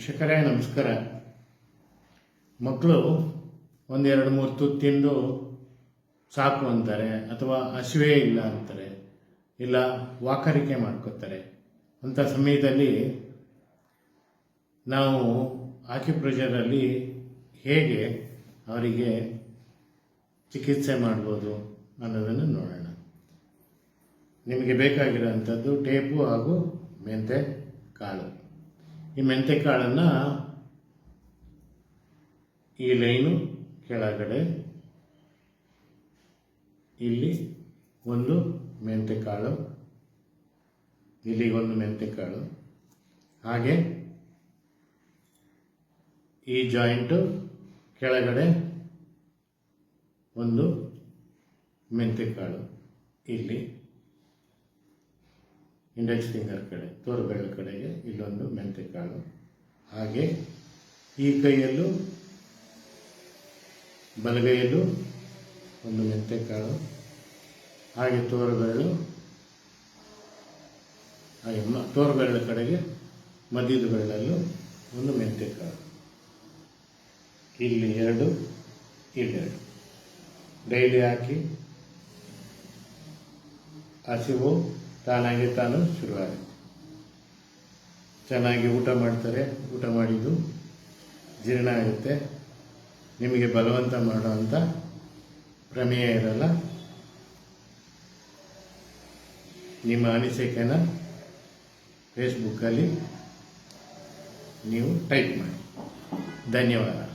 ವೀಕ್ಷಕರೇ ನಮಸ್ಕಾರ. ಮಕ್ಕಳು ಒಂದೆರಡು ಮೂರು ತುತ್ತು ತಿಂದು ಸಾಕು ಅಂತಾರೆ ಅಥವಾ ಹಸಿವೇ ಇಲ್ಲ ಅಂತಾರೆ, ಇಲ್ಲ ವಾಕರಿಕೆ ಮಾಡ್ಕೋತಾರೆ. ಅಂಥ ಸಮಯದಲ್ಲಿ ನಾವು ಆಕ್ಯುಪ್ರೆಷರಲ್ಲಿ ಹೇಗೆ ಅವರಿಗೆ ಚಿಕಿತ್ಸೆ ಮಾಡ್ಬೋದು ಅನ್ನೋದನ್ನು ನೋಡೋಣ. ನಿಮಗೆ ಬೇಕಾಗಿರೋಂಥದ್ದು ಟೇಪು ಹಾಗೂ ಮೆಂತೆ, ಕಾಳು. ಈ ಮೆಂತೆ ಕಾಳನ್ನು ಈ ಲೈನು ಕೆಳಗಡೆ ಇಲ್ಲಿ ಒಂದು ಮೆಂತೆ ಕಾಳು ಇಲ್ಲಿ ಒಂದು ಮೆಂತೆ ಕಾಳು ಹಾಗೆ ಈ ಜಾಯಿಂಟು ಕೆಳಗಡೆ ಒಂದು ಮೆಂತೆ ಕಾಳು ಇಲ್ಲಿ ಇಂಡೆಕ್ಸ್ ಫಿಂಗರ್ ಕಡೆ ತೋರುಬೆರಳ ಮೆಂತೆ ಕಾಳು ಹಾಗೆ ಈ ಕೈಯಲ್ಲೂ ಬಲಗೈಯಲ್ಲೂ ಒಂದು ಮೆಂತೆ ಕಾಳು ಹಾಗೆ ತೋರುಬೆರಳು ಹಾಗೆ ಮ ಕಡೆಗೆ ಮಧ್ಯದ ಬೆರಳಲ್ಲೂ ಒಂದು ಮೆಂತೆ ಕಾಳು ಇಲ್ಲಿ ಎರಡು. ಇಲ್ಲೆರಡು ಡೈಲಿ ಹಾಕಿ ಹಸಿವು ತಾನಾಗಿ ತಾನು ಶುರುವಾಗುತ್ತೆ. ಚೆನ್ನಾಗಿ ಊಟ ಮಾಡ್ತಾರೆ. ಊಟ ಮಾಡಿದ್ದು ಜೀರ್ಣ ಆಗುತ್ತೆ. ನಿಮಗೆ ಬಲವಂತ ಮಾಡೋವಂಥ ಪ್ರಮೇಯ ಇರಲ್ಲ. ನಿಮ್ಮ ಅನಿಸಿಕೆನ ಫೇಸ್ಬುಕ್ಕಲ್ಲಿ ನೀವು ಟೈಪ್ ಮಾಡಿ. ಧನ್ಯವಾದ.